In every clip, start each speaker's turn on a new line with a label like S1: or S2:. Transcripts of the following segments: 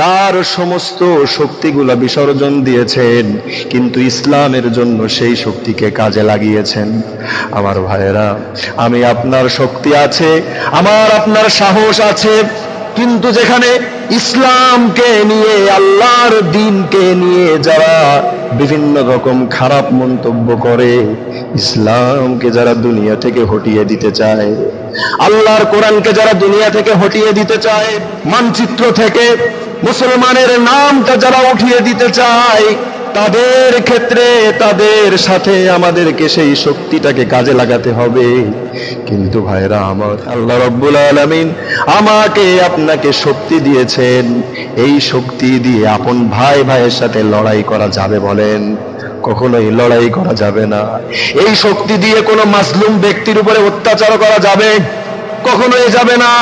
S1: তার সমস্ত শক্তিগুলা বিসর্জন দিয়েছেন, কিন্তু ইসলামের জন্য সেই শক্তিকে কাজে লাগিয়েছেন। আমার ভাইয়েরা, আমি আপনার শক্তি আছে, আমার আপনার সাহস আছে, কিন্তু যেখানে ইসলামকে নিয়ে, আল্লাহর দিনকে নিয়ে যারা বিভিন্ন রকম খারাপ মন্তব্য করে, ইসলামকে যারা দুনিয়া থেকে হটিয়ে দিতে চায়, আল্লাহর কোরআনকে যারা দুনিয়া থেকে হটিয়ে দিতে চায়, মানচিত্র থেকে মুসলমানের নামটা যারা উঠিয়ে দিতে চায় তাদের ক্ষেত্রে, তাদের সাথে আমাদেরকে সেই শক্তিটাকে কাজে লাগাতে হবে। কিন্তু ভাইরা আমার আল্লাহ রব্বুল আলামিন আমাকে আপনাকে শক্তি দিয়েছেন। এই শক্তি দিয়ে আপন ভাই ভাইয়ের সাথে লড়াই করা যাবে বলেন। কখনোই লড়াই করা যাবে না। এই শক্তি দিয়ে কোনো মাসলুম ব্যক্তির উপরে অত্যাচার করা যাবে? কখনোই যাবে না।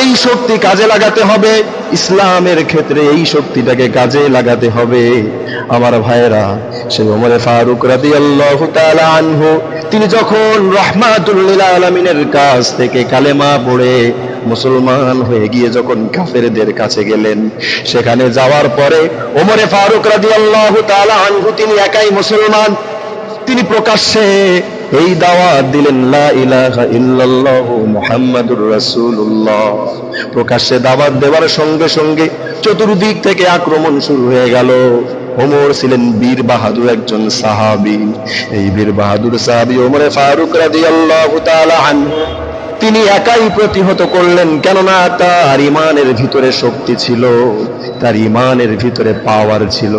S1: এই শক্তি কাজে লাগাতে হবে। ইসলামের ক্ষেত্রে এই শক্তিটাকে কাজে লাগাতে হবে। আমার ভাইয়েরা, সে ওমরে ফারুক রাদি আল্লাহ আনহু, তিনি যখন রহমাতুল্লিল আলমিনের কাছ থেকে কালেমা পড়ে মুসলমান হয়ে গিয়ে যখন কাফেরদের কাছে গেলেন, সেখানে যাওয়ার পরে ওমরে ফারুক রাদি আল্লাহ আনহু, তিনি একাই মুসলমান। তিনি প্রকাশ্যে এই দাওয়াত দিলেন, লা প্রকাশ্যে দাওয়াত দেওয়ার সঙ্গে সঙ্গে চতুর্দিক থেকে আক্রমণ শুরু হয়ে গেল। ওমর ছিলেন বীর বাহাদুর একজন সাহাবী। এই বীর বাহাদুর সাহাবী ওমরে ফারুক তাআলা আনহু। তিনি একাই প্রতিহত করলেন, কেননা তার ইমানের ভিতরে শক্তি ছিল, তার ইমানের ভিতরে পাওয়ার ছিল।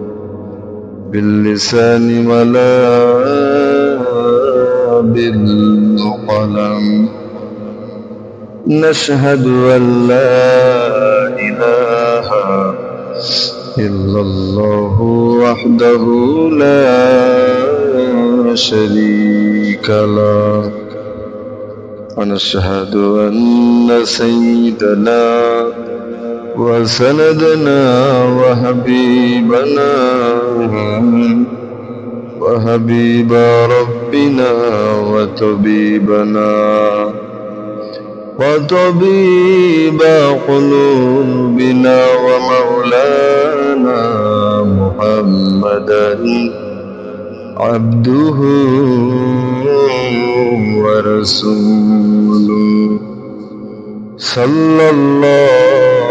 S1: باللسان ولا بالقلم. نشهد أن لا إله إلا الله وحده لا شريك له. ونشهد أن سيدنا وسندنا وحبيبنا وحبيب ربنا وطبيبنا وطبيب قلوبنا ومولانا محمدا عبده ورسوله صلى الله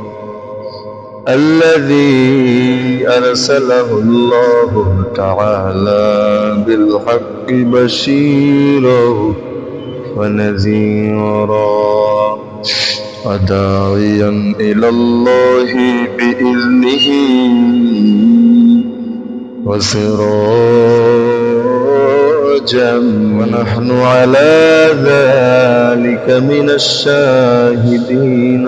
S1: الذي أرسله الله تعالى بالحق بشيرا ونذيرا وداعيا إلى الله بإذنه وسراجا ونحن على ذلك من الشاهدين.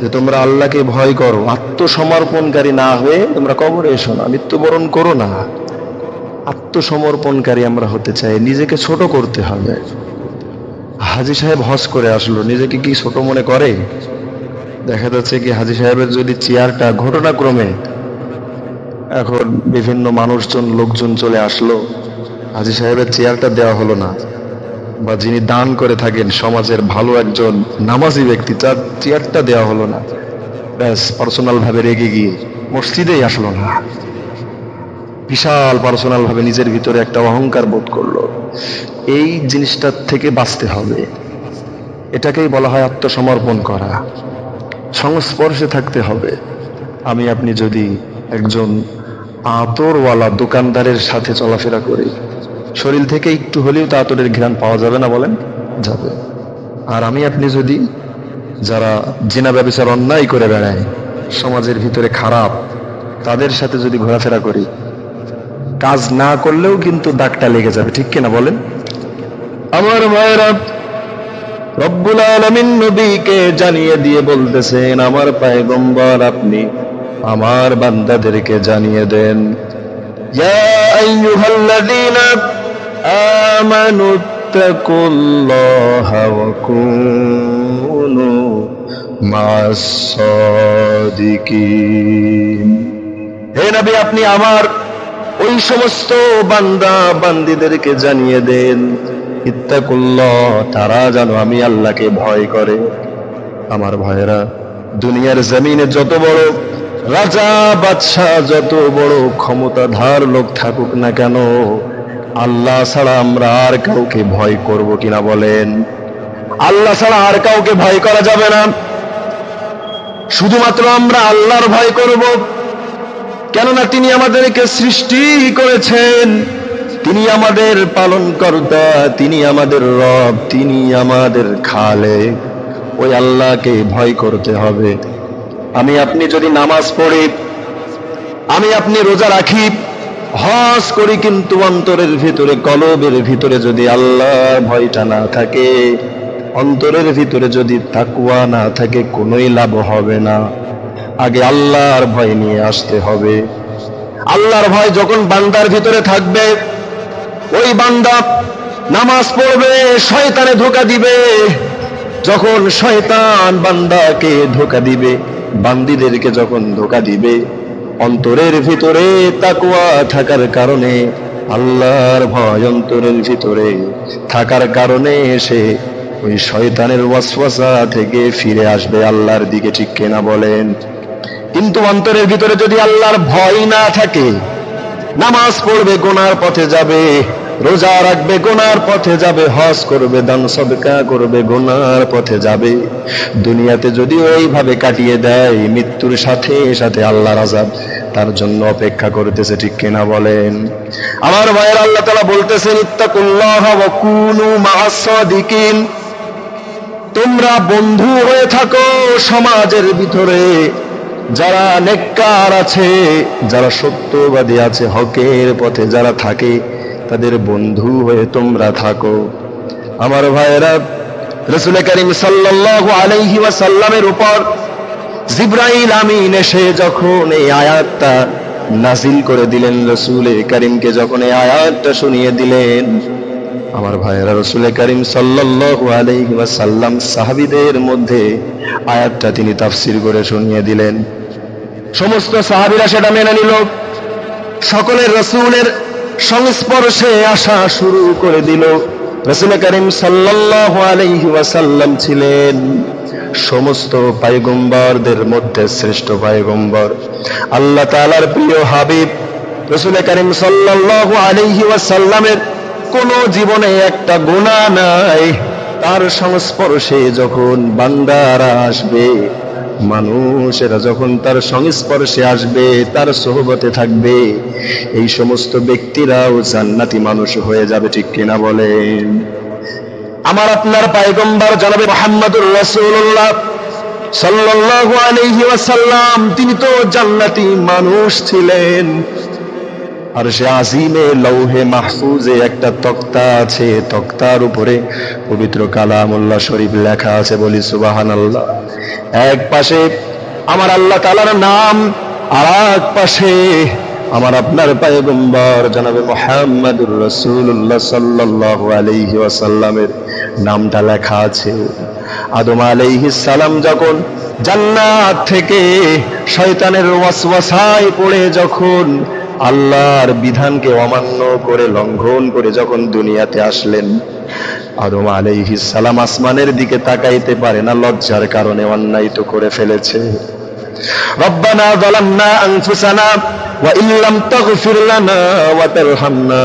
S1: যে তোমরা আল্লাহকে ভয় করো, আত্মসমর্পণকারী না হয়ে তোমরা কবরে এসো না, মৃত্যুবরণ করো না। আত্মসমর্পণকারী আমরা হতে চাই, নিজেকে ছোট করতে হবে। হাজি সাহেব হজ করে আসলো, নিজেকে কি ছোট মনে করে? দেখা যাচ্ছে কি হাজি সাহেবের যদি চেয়ারটা ঘটনাক্রমে এখন বিভিন্ন মানুষজন, লোকজন চলে আসলো, হাজি সাহেবের চেয়ারটা দেওয়া হলো না। বা যিনি দান করে থাকেন সমাজের ভালো একজন নামাজি ব্যক্তি, তার চেয়ারটা দেওয়া হলো না। ব্যাস পার্সোনাল ভাবে রেগে গিয়ে মসজিদেই আসলো না। বিশাল পার্সোনাল ভাবে নিজের ভিতরে একটা অহংকার বোধ করল। এই জিনিসটার থেকে বাঁচতে হবে। এটাকেই বলা হয় আত্মসমর্পণ করা। সংস্পর্শে থাকতে হবে। আমি, আপনি যদি একজন আতরওয়ালা দোকানদারের সাথে চলাফেরা করি শরীর থেকে একটু হলেও তা আতরের ঘ্রাণ পাওয়া যাবে না বলেন? যাবে। আর আমি আপনি যদি যারা জেনা ব্যবসার অন্যায় করে বেড়ায়, সমাজের ভিতরে খারাপ, তাদের সাথে যদি ঘোরাফেরা করি, কাজ না করলেও কিন্তু দাগটা লেগে যাবে, ঠিক কিনা বলেন? আমার মায়েরা রব্বুল আলমিন নবীকে জানিয়ে দিয়ে বলতেছেন, আমার পায়গম্বর, আপনি আমার বান্দাদেরকে জানিয়ে দেন, ইয়া আইয়ুহাল্লাযীনা আমানু তাকুল্লাহা ওয়া কুনু মা'আস সাদিকিন হে নবী, আপনি আমার ওই সমস্ত বান্দা বান্দিদেরকে জানিয়ে দেন, ইত্তাকুল্লাহ, তারা যেন আমি আল্লাহকে ভয় করে। আমার ভয়েরা দুনিয়ার জমিনে যত বড় রাজা, বাদশাহ, যত বড় ক্ষমতাধার লোক থাকুক না কেন আল্লাহ ছাড়া আমরা আর কাউকে ভয় করব কিনা বলেন। আল্লাহ ছাড়া আর কাউকে ভয় করা যাবে না। শুধুমাত্র আমরা আল্লাহর ভয় করব। কেননা তিনি আমাদেরকে সৃষ্টি করেছেন। তিনি আমাদের পালনকর্তা, তিনি আমাদের রব, তিনি আমাদের খালে ওই আল্লাহকে ভয় করতে হবে। আমি আপনি যদি নামাজ পড়ি, আমি আপনি রোজা রাখি হজ করি কিন্তু অন্তরের ভিতরে, কলবের ভিতরে যদি আল্লাহর ভয়টা না থাকে, অন্তরের ভিতরে যদি তাকুয়া না থাকে, কোনোই লাভ হবে না। আগে আল্লাহর ভয় নিয়ে আসতে হবে। আল্লাহর ভয় যখন বান্দার ভিতরে থাকবে, ওই বান্দা নামাজ পড়বে, শয়তানে ধোকা দিবে। যখন শয়তান বান্দাকে ধোকা দিবে, বান্দিদেরকে যখন ধোকা দিবে অন্তরের ভিতরে তাকুয়া থাকার কারণে, আল্লাহর ভয় অন্তরের ভিতরে থাকার কারণে এসে ওই শয়তানের ওয়াসওয়াসা থেকে ফিরে আসবে আল্লাহর দিকে, ঠিক কেনা বলেন? কিন্তু অন্তরের ভিতরে যদি আল্লাহর ভয় না থাকে, নামাজ পড়বে, গোনার পথে যাবে রোজা রাখবে, গোনার পথে যাবে, হজ করবে, দান সদকা করবে, গোনার পথে যাবে। দুনিয়াতে যদি ওইভাবে কাটিয়ে দেয়, মৃত্যুর সাথে সাথে আল্লাহর আজাব তার জন্য অপেক্ষা করতেছে, ঠিক কিনা বলেন? আমার ভাইয়ের আল্লাহ তালা বলতেছেন, ইত্তাকুল্লাহ কুনু তোমরা বন্ধু হয়ে থাকো সমাজের ভিতরে। যারা নেককার আছে, যারা সত্যবাদী আছে, হকের পথে যারা থাকে তাদের বন্ধু হয়ে তোমরা থাকো। আমার ভাইয়েরা, রসুল করিম সাল্লাল্লাহু আলাইহি ওয়াসাল্লামের উপর জিব্রাইল আমিন এসে যখন এই আয়াতটা নাজিল করে দিলেন, রসুল করিমকে যখন এই আয়াতটা শুনিয়ে দিলেন, আমার ভাইয়েরা, রসুল করিম সাল্লাল্লাহু আলাইহি ওয়াসাল্লাম সাহাবীদের মধ্যে আয়াতটা তিনি তাফসির করে শুনিয়ে দিলেন। সমস্ত সাহাবীরা সেটা মেনে নিল। সকলের রসুলের সংস্পর্শে আসা শুরু করে দিল। রসুল করিম ওয়াসাল্লাম ছিলেন সমস্ত পায়গম্বরদের মধ্যে শ্রেষ্ঠ পায়গম্বর। আল্লাহ তাআলার প্রিয় হাবিব রসুল করিম সাল্লাল্লাহু আলাইহি ওয়াসাল্লামের কোন জীবনে একটা গুণা নাই। তার সংস্পর্শে যখন বান্দারা আসবে মানুষেরা যখন তার সংস্পর্শে আসবে, তার সোহবতে থাকবে, এই সমস্ত ব্যক্তিরাও জান্নাতি মানুষ হয়ে যাবে, ঠিক কিনা বলেন আমার আপনার পায়গম্বার জানাবে মোহাম্মদুর রসুল্লাহ সাল্লাহ আলাইহি ওয়াসাল্লাম, তিনি তো জান্নাতি মানুষ ছিলেন। আর সে আজিমে লৌহে মাহফুজে একটা তক্তা আছে তক্তার উপরে পবিত্র কালামুল্লাহ শরীফ লেখা আছে বলি সুবাহান আল্লাহ এক পাশে আমার আল্লাহ তালার নাম, আর এক পাশে আমার আপনার পায়গম্বর জানাবে মোহাম্মদুর রসুল্লাহ সাল্লাহ আলাইহি ওয়াসাল্লামের নামটা লেখা আছে। আদম আলাইহিস সালাম যখন জান্নাত থেকে শয়তানের ওয়াসওয়াসায় পড়ে, যখন আল্লাহর বিধানকে অমান্য করে লঙ্ঘন করে যখন দুনিয়াতে আসলেন, আদম আলাইহিস সালাম আসমানের দিকে তাকাইতে পারে না, লজ্জার কারণে অন্যায় তো করে ফেলেছে। রব্বানা যালামনা আনফুসানা ওয়া ইল্লাম তাগফির লানা ওয়া তারহামনা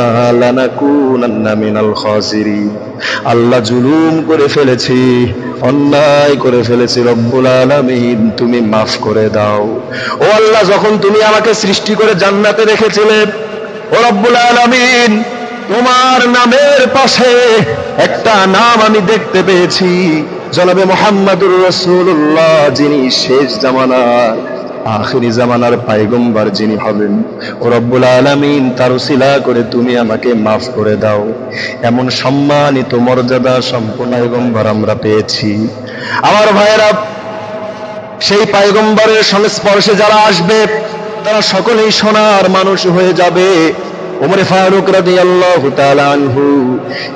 S1: আল্লাহ জুলুম করে ফেলেছি, অন্যায় করে ফেলেছি রব্বুল আলামিন, তুমি মাফ করে দাও। ও আল্লাহ, যখন তুমি আমাকে সৃষ্টি করে জান্নাতে রেখেছিলে, ও রব্বুল আলামিন, তোমার নামের পাশে একটা নাম আমি দেখতে পেয়েছি। জনাবে মোহাম্মদুর রসুল্লাহ যিনি শেষ জামানার। আখিরি জামানার পাইগম্বার যিনি হবেন রব্বুল আলামিন তার উসিলা করে তুমি আমাকে মাফ করে দাও। এমন সম্মানিত মর্যাদা সম্পূর্ণ পাইগম্বার আমরা পেয়েছি। আমার ভাইয়েরা, সেই পাইগম্বরের সংস্পর্শে যারা আসবে, তারা সকলেই সোনার মানুষ হয়ে যাবে। ওমরে ফারুক রাদিয়াল্লাহু তাআলা আনহু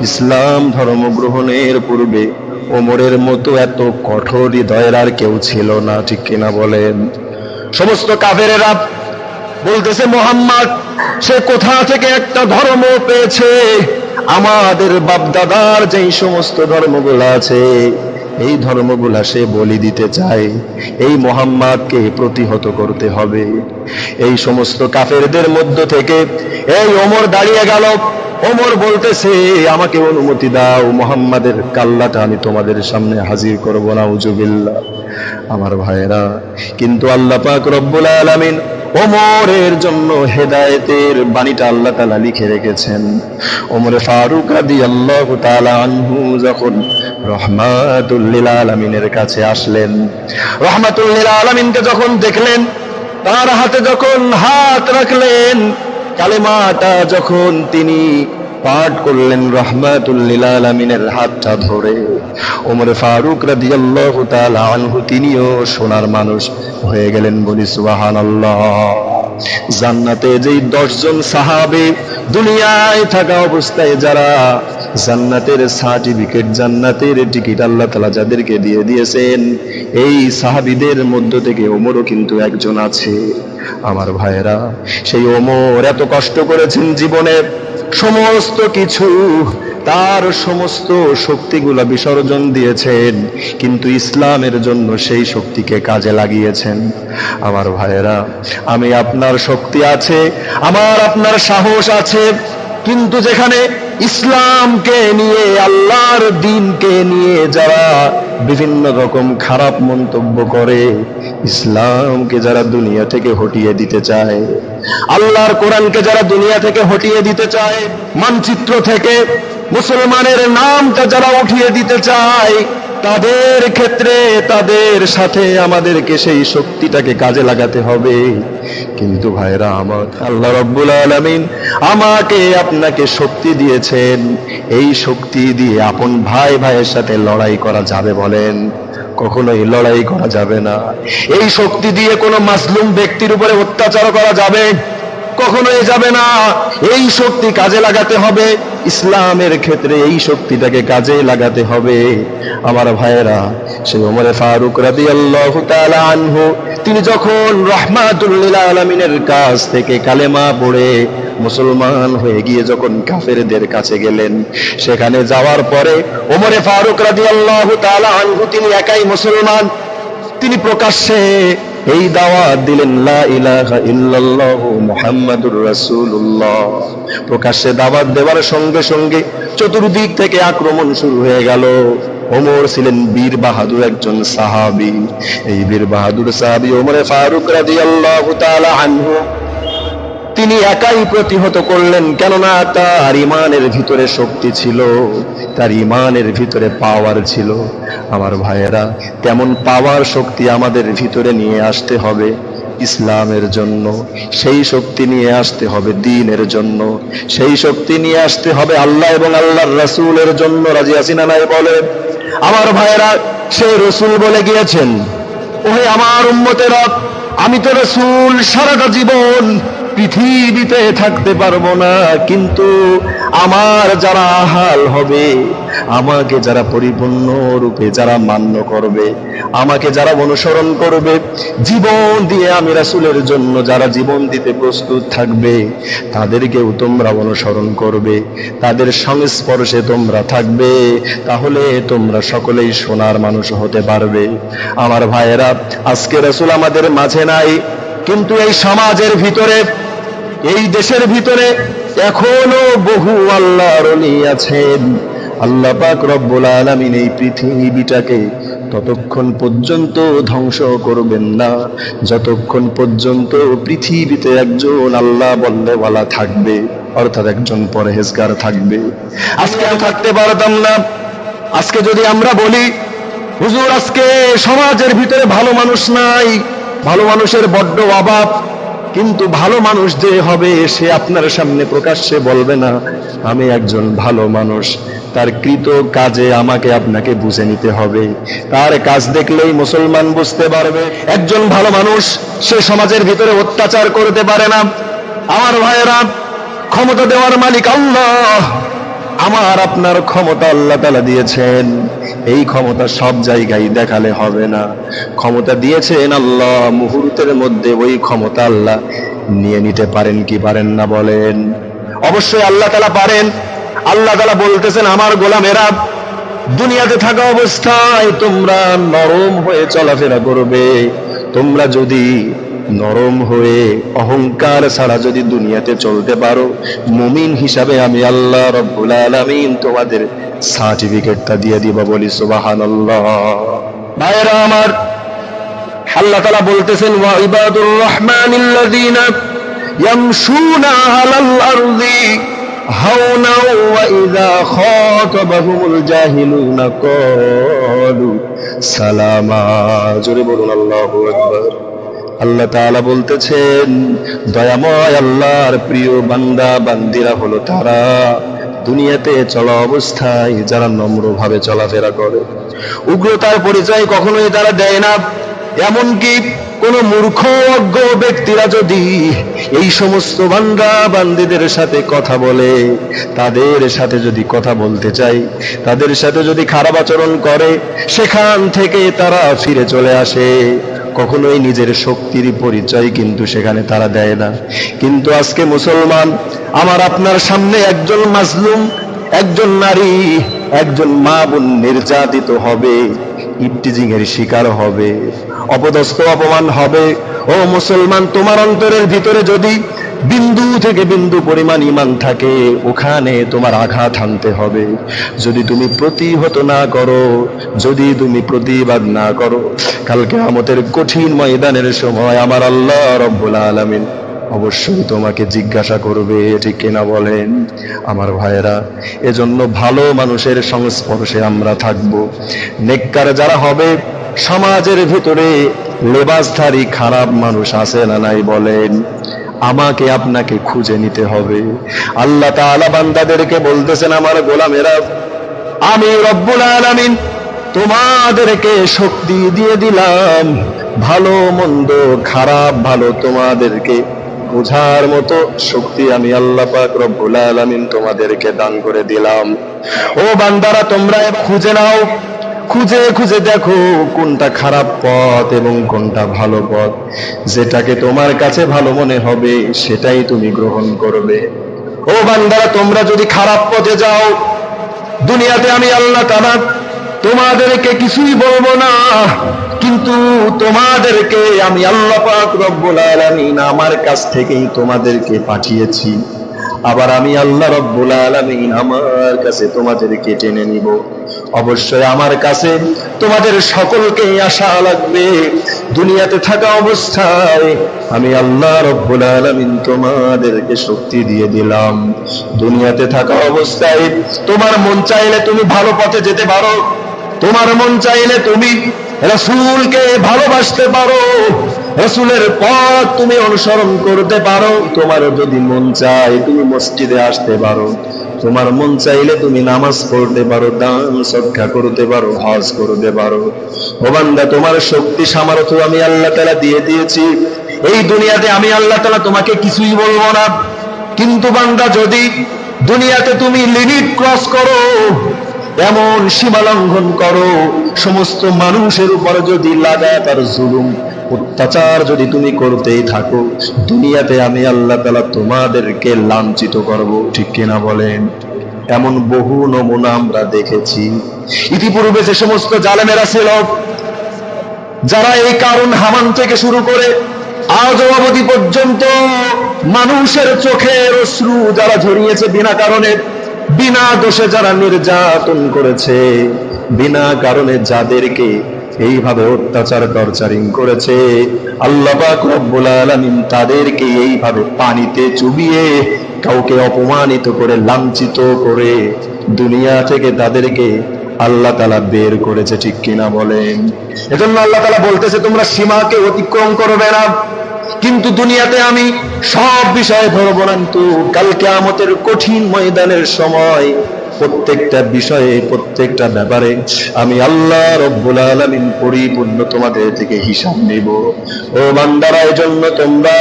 S1: ইসলাম ধর্ম গ্রহণের পূর্বে ওমরের মতো এত কঠোর হৃদয়ের আর কেউ ছিল না, ঠিক কিনা বলেন? সমস্ত কাফেরেরা বলতেছে, মোহাম্মদ, সে কোথা থেকে একটা ধর্ম পেয়েছে? আমাদের বাপদাদার যেই সমস্ত ধর্মগুলো আছে এই ধর্মগুলা সে বলি দিতে চায়। এই মোহাম্মদকে প্রতিহত করতে হবে। এই সমস্ত কাফেরদের মধ্য থেকে, এই ওমর দাঁড়িয়ে গেল। ওমর বলতেছে, আমাকে অনুমতি দাও। মোহাম্মদের কাল্লাটা আমি তোমাদের সামনে হাজির করব না উজুবিল্লা আমার ভাইয়েরা, কিন্তু আল্লাহ পাক রব্বুল আলামিন ওমরের জন্য হেদায়েতের বাণীটা আল্লাহ তালা লিখে রেখেছেন। ওমরে ফারুক আদি আল্লাহ তালা আনহু যখন রহমাতুল্লিল আলমিনের কাছে আসলেন রহমাতুল্লিল আলামিনকে যখন দেখলেন, তার হাতে যখন হাত রাখলেন, কালেমাটা যখন তিনি পাঠ করলেন রহমাতুল্লিল আলামিনের হাতটা ধরে। ওমর ফারুক রাদিয়াল্লাহু তাআলা আনহু তিনিও সোনার মানুষ হয়ে গেলেন বলি সুবহানাল্লাহ। জান্নাতে যেই দশজন সাহাবে দুনিয়ায় থাকা অবস্থায় যারা জান্নাতের সার্টিফিকেট, জান্নাতের টিকিট আল্লাহ তালা যাদেরকে দিয়ে দিয়েছেন, এই সাহাবিদের মধ্য থেকে ওমরও কিন্তু একজন আছে। আমার ভাইয়েরা, সেই ওমর এত কষ্ট করেছেন জীবনে। সমস্ত কিছু, তার সমস্ত শক্তিগুলো বিসর্জন দিয়েছেন, কিন্তু ইসলামের জন্য সেই শক্তিকে কাজে লাগিয়েছেন। আমার ভাইয়েরা, আমি আপনার শক্তি আছে, আমার আপনার সাহস আছে, কিন্তু যেখানে ইসলামকে নিয়ে, আল্লাহর দিনকে নিয়ে যারা বিভিন্ন রকম খারাপ মন্তব্য করে, ইসলামকে যারা দুনিয়া থেকে হটিয়ে দিতে চায়, আল্লাহর কোরআনকে যারা দুনিয়া থেকে হটিয়ে দিতে চায়, মানচিত্র থেকে মুসলমানের নামটা যারা উঠিয়ে দিতে চায় তাদের ক্ষেত্রে তাদের সাথে আমাদেরকে সেই শক্তিটাকে কাজে লাগাতে হবে। কিন্তু ভাইরা আমার আল্লাহ রব্বুল আলামিন আমাকে আপনাকে শক্তি দিয়েছেন। এই শক্তি দিয়ে আপন ভাই ভাইয়ের সাথে লড়াই করা যাবে বলেন? কখনোই লড়াই করা যাবে না। এই শক্তি দিয়ে কোনো মাসলুম ব্যক্তির উপরে অত্যাচার করা যাবে? কখনোই যাবে না। এই শক্তি কাজে লাগাতে হবে। ইসলামের ক্ষেত্রে এই শক্তিটাকে কাজে লাগাতে হবে। আমার ভাইয়েরা সেই ওমরে ফারুক রাদিয়াল্লাহু তাআলা আনহু, তিনি যখন রহমাতুল্লিল আলমিনের কাছ থেকে কালেমা পড়ে মুসলমান হয়ে গিয়ে যখন কাফেরদের কাছে গেলেন, সেখানে যাওয়ার পরে ওমরে ফারুক রাদিয়াল্লাহু তাআলা আনহু, তিনি একাই মুসলমান। তিনি প্রকাশ্যে এই দাওয়াত দিলেন প্রকাশ্যে দাওয়াত দেওয়ার সঙ্গে সঙ্গে চতুর্দিক থেকে আক্রমণ শুরু হয়ে গেল। ওমর ছিলেন বীর বাহাদুর একজন সাহাবী। এই বীর বাহাদুর সাহাবী ওমরে ফারুক তাআলা আনহু তিনি একাই প্রতিহত করলেন, কেননা তার ইমানের ভিতরে শক্তি ছিল, তার ইমানের ভিতরে পাওয়ার ছিল। আমার ভাইয়েরা, তেমন পাওয়ার শক্তি আমাদের ভিতরে নিয়ে আসতে হবে ইসলামের জন্য, সেই শক্তি নিয়ে আসতে হবে দিনের জন্য, সেই শক্তি নিয়ে আসতে হবে আল্লাহ এবং আল্লাহর রাসূলের জন্য। রাজি আসিনা নাই বলে আমার ভাইয়েরা, সেই রসুল বলে গিয়েছেন, ওহে আমার উম্মতেরা, আমি তো রসুল সারাটা জীবন পৃথিবীতে থাকতে পারব না, কিন্তু আমার যারা হাল হবে, আমাকে যারা পরিপূর্ণ রূপে যারা মান্য করবে, আমাকে যারা অনুসরণ করবে, জীবন দিয়ে আমি রাসুলের জন্য যারা জীবন দিতে প্রস্তুত থাকবে, তাদেরকেও তোমরা অনুসরণ করবে, তাদের সংস্পর্শে তোমরা থাকবে, তাহলে তোমরা সকলেই সোনার মানুষ হতে পারবে। আমার ভাইয়েরা, আজকে রাসুল আমাদের মাঝে নাই, কিন্তু এই সমাজের ভিতরে এই দেশের ভিতরে এখনও বহু আল্লাহর আছেন। আল্লাহ পাক রব্বুল আলামিন এই পৃথিবীটাকে ততক্ষণ পর্যন্ত ধ্বংস করবেন না। যতক্ষণ পর্যন্ত পৃথিবীতে একজন আল্লাহ বল্লেওয়ালা থাকবে, অর্থাৎ একজন পরহেজগার থাকবে। আজকে আমি থাকতে পারতাম না। আজকে যদি আমরা বলি, হুজুর, আজকে সমাজের ভিতরে ভালো মানুষ নাই, ভালো মানুষের বড্ড অভাব। কিন্তু ভালো মানুষ যে হবে, সে আপনার সামনে প্রকাশ্যে বলবে না, আমি একজন ভালো মানুষ। তার কৃত কাজে আমাকে আপনাকে বুঝে নিতে হবে। তার কাজ দেখলেই মুসলমান বুঝতে পারবে, একজন ভালো মানুষ সে সমাজের ভিতরে অত্যাচার করতে পারে না। আমার ভাইয়েরা, ক্ষমতা দেওয়ার মালিক আল্লাহ। আমার আপনার ক্ষমতা আল্লাহ তালা দিয়েছেন। এই ক্ষমতা সব জায়গায় দেখালে হবে না। ক্ষমতা দিয়েছেন আল্লাহ, মুহূর্তের মধ্যে ওই ক্ষমতা আল্লাহ নিয়ে নিতে পারেন কি পারেন না বলেন। অবশ্যই আল্লাহ তালা পারেন। আল্লাহ তালা বলতেছেন, আমার গোলামেরা, দুনিয়াতে থাকা অবস্থায় তোমরা নরম হয়ে চলাফেরা করবে। তোমরা যদি নরম হয়ে অহংকার ছাড়া যদি দুনিয়াতে চলতে পারো, মুমিন হিসাবে আমি আল্লাহ রব্বুল আলামিন তোমাদের সার্টিফিকেটটা দিয়ে দিব বলি, সুবহানাল্লাহ। ভাইরা আমার, আল্লাহ তাআলা বলতেছেন, ওয়া ইবাদুর রহমানিল্লাযীনা ইয়ামশুনা আলাল আরদি হাওনা ওয়া ইযা খাতাবাহুমুল জাহিলুনা ক্বালু সালামা। জোরে বলুন, আল্লাহু আকবার। আল্লাহ তাআলা বলতেছেন, দয়াময় আল্লাহর প্রিয় বান্দা, বান্দিরা হলো তারা। দুনিয়াতে চলা অবস্থায় যারা নম্রভাবে চলাফেরা করে, উগ্রতার পরিচয় কখনোই তারা দেয় না। এমনকি কোন মূর্খ, অজ্ঞ ব্যক্তিরা যদি এই সমস্ত বান্দা, বান্দিদের সাথে কথা বলে, তাদের সাথে যদি কথা বলতে চাই তাদের সাথে যদি খারাপ আচরণ করে, সেখান থেকে তারা ফিরে চলে আসে। কখনোই নিজের শক্তির পরিচয় কিন্তু সেখানে তারা দেয় না। কিন্তু আজকে মুসলমান, আমার আপনার সামনে একজন মাজলুম, একজন নারী, একজন মা বোন নির্যাতিত হবে ইপটিজিং এর শিকার হবে, অপদস্থ অপমান হবে। ও মুসলমান, তোমার অন্তরের ভিতরে যদি বিন্দু থেকে বিন্দু পরিমাণ ইমান থাকে, ওখানে তোমার আঘাত হানতে হবে। যদি তুমি প্রতিহত না করো, যদি তুমি প্রতিবাদ না করো কালকে আমতের কঠিন ময়দানের সময় আমার আল্লাহ রব্বুল আলামিন অবশ্যই তোমাকে জিজ্ঞাসা করবে, ঠিক কিনা বলেন? আমার ভাইয়েরা, এজন্য ভালো মানুষের সংস্পর্শে আমরা থাকব। নেককার যারা হবে, সমাজের ভিতরে লেবাসধারী খারাপ মানুষ আছে না নাই বলেন? আমাকে আপনাকে খুঁজে নিতে হবে। আল্লাহ বান্দাদেরকে বলতেছেন, আমার গোলামেরা, আমি রব্বুল আলামিন তোমাদেরকে শক্তি দিয়ে দিলাম। ভালো, মন্দ, খারাপ, ভালো তোমাদেরকে বোঝার মতো শক্তি আমি আল্লাহ পাক রব্বুল আলামিন তোমাদেরকে দান করে দিলাম। ও বান্দারা, তোমরা খুঁজে নাও। খুঁজে খুঁজে দেখো কোনটা খারাপ পথ এবং কোনটা ভালো পথ। যেটাকে তোমার কাছে ভালো মনে হবে, সেটাই তুমি গ্রহণ করবে। ও বান্দারা, তোমরা যদি খারাপ পথে যাও, দুনিয়াতে আমি আল্লাহ তাআলা তোমাদেরকে কিছুই বলব না, কিন্তু তোমাদেরকে আমি আল্লাহ পাক রব্বুল আলামিন আমার কাছ থেকেই তোমাদেরকে পাঠিয়েছি। আবার আমি আল্লাহ রব্বুল আলামিন আমার কাছে তোমাদেরকে টেনে নিব। অবশ্যই আমার কাছে তোমাদের সকলকে আশা লাগবে। দুনিয়াতে থাকা অবস্থায় আমি আল্লাহ রব্বুল আলামিন তোমাদেরকে শক্তি দিয়ে দিলাম। দুনিয়াতে থাকা অবস্থায় তোমার মন চাইলে তুমি ভালো পথে যেতে পারো। তোমার মন চাইলে তুমি রসুলকে ভালোবাসতে পারো। রসুলের পথ তুমি অনুসরণ করতে পারো। তোমার যদি মন চায় তুমি মসজিদে আসতে পারো। তোমার মন চাইলে তুমি নামাজ পড়তে পারো, দান, সৎকা করতে পারো, হজ করতে পারো। বান্দা, তোমার শক্তি, সামর্থ্য আমি আল্লাহ তালা দিয়ে দিয়েছি। এই দুনিয়াতে আমি আল্লাহ তালা তোমাকে কিছুই বলব না। কিন্তু বান্দা, যদি দুনিয়াতে তুমি লিমিট ক্রস করো এমন সীমা লঙ্ঘন করো, সমস্ত মানুষের উপর যদি লাগাতার জুলুম, অত্যাচার যদি তুমি করতেই থাকো, দুনিয়াতে আমি আল্লাহ তালা তোমাদেরকে লাঞ্ছিত করব। ঠিক কিনা বলেন? এমন বহু নমুনা আমরা দেখেছি। ইতিপূর্বে যে সমস্ত জালেমেরা ছিল, যারা এই কারণ হামান থেকে শুরু করে আজ অবধি পর্যন্ত মানুষের চোখের অশ্রু যারা ঝরিয়েছে বিনা কারণে বিনা দোষে যারা নির্যাতন করেছে, বিনা কারণে যাদেরকে এইভাবে অত্যাচার টর্চারিং করেছে, আল্লাহ তাদেরকে এইভাবে পানিতে চুবিয়ে কাউকে অপমানিত করে, লাঞ্ছিত করে দুনিয়া থেকে তাদেরকে আল্লাহ তালা বের করেছে, ঠিক কিনা বলেন? এজন্য আল্লাহ তালা বলতেছে, তোমরা সীমাকে অতিক্রম করবে না। কিন্তু দুনিয়াতে আমি সব বিষয়ে ধরবো না কিন্তু কালকে আমতের কঠিন ময়দানের সময় প্রত্যেকটা বিষয়ে, প্রত্যেকটা ব্যাপারে আমি আল্লাহ রব্বুল আলমিন পরিপূর্ণ তোমাদের থেকে হিসাব নেব। ও বান্দারা জন্য তোমরা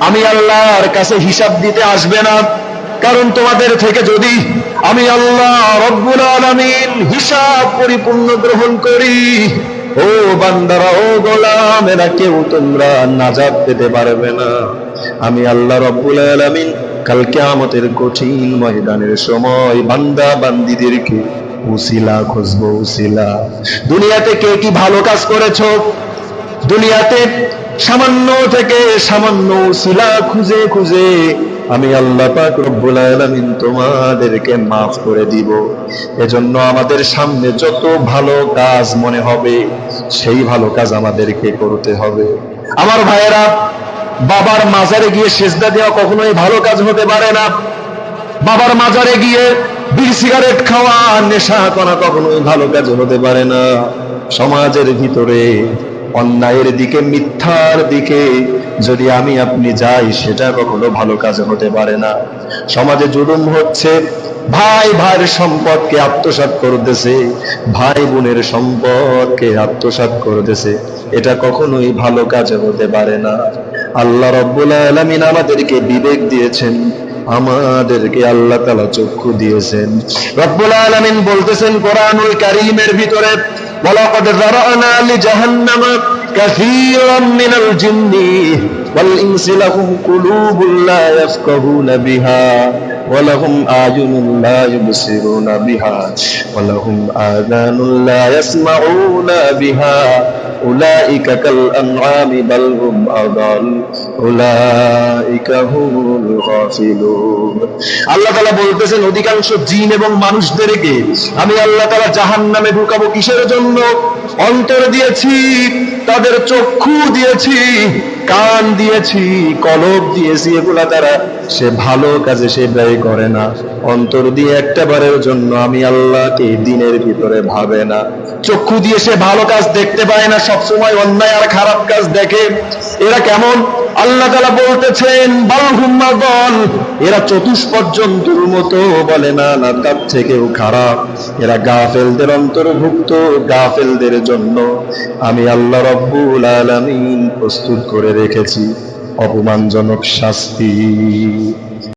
S1: আমি আল্লাহর কাছে হিসাব দিতে আসবে না। কারণ তোমাদের থেকে যদি আমি আল্লাহ রব্বুল আলামিন হিসাব পরিপূর্ণ গ্রহণ করি ও বান্দারা, ও গোলামেরা কেউ তোমরা নাজাদ পেতে পারবে না। আমি আল্লাহ রব্বুল আলামিন কালকে আমাদের কঠিন ময়দানের সময় বান্দা বান্দিদেরকে উসিলা খুঁজবো, উসিলা। দুনিয়াতে কে কি ভালো কাজ করেছ? দুনিয়াতে সামান্য থেকে সামান্য শিলা খুঁজে খুঁজে আমি আল্লাহ পাক রব্বুল আলামিন তোমাদেরকে মাফ করে দিব। এজন্য আমাদের সামনে যত ভালো কাজ মনে হবে, সেই ভালো কাজ আমাদেরকে করতে হবে। আমার ভাইয়েরা, বাবার মাজারে গিয়ে সেজদা দেওয়া কখনোই ভালো কাজ হতে পারে না। বাবার মাজারে গিয়ে বিড়ি সিগারেট খাওয়া নেশা করা কখনোই ভালো কাজ হতে পারে না। সমাজের ভিতরে অন্যায়ের দিকে, মিথ্যার দিকে যদি আমি আপনি যাই, সেটা কখনো ভালো কাজ হতে পারে না। সমাজে জুলুম হচ্ছে, ভাই ভাইয়ের সম্পদকে আত্মসাত করতেছে, ভাই বোনের সম্পদকে আত্মসাত করতেছে। এটা কখনোই ভালো কাজ হতে পারে না। আল্লাহ রব্বুল আলমিন আমাদেরকে বিবেক দিয়েছেন, আমাদেরকে আল্লাহ তালা চক্ষু দিয়েছেন। রব্বুল আলমিন বলতেছেন, কোরআনুল কারিমের ভিতরে বলা কদের জাহান্নামা كثيرا من الجن والإنس لهم قلوب لا يفقهون بها. ولهم أعين لا يبصرون بها ولهم آذان لا يسمعون بها أولئك كالأنعام بل هم أضل أولئك هم الغافلون আল্লাহ তালা বলতেছেন অধিকাংশ জিন এবং মানুষদেরকে আমি আল্লাহ তালা জাহান নামে ঢুকাবো কিসের জন্য অন্তর দিয়েছি তাদের চক্ষু দিয়েছি কান দিয়েছি, কলব দিয়েছি, এগুলা তারা সে ভালো কাজে সে ব্যয় করে না। অন্তর দিয়ে একটা বারের জন্য আমি আল্লাহকে দিনের ভিতরে ভাবে না। চক্ষু দিয়ে সে ভালো কাজ দেখতে পায় না, সবসময় অন্যায় আর খারাপ কাজ দেখে। এরা কেমন? আল্লাহ তালা বলতেছেন, বালহুম্মা এরা চতুষ্পর্যন্তর মতো বলে, না না, তার থেকেও খারাপ। এরা গাফেলদের অন্তর্ভুক্ত, গাফেলদের জন্য আমি আল্লাহ রব্বুল আলমিন প্রস্তুত করে রেখেছি। অপমানজনক শাস্তি।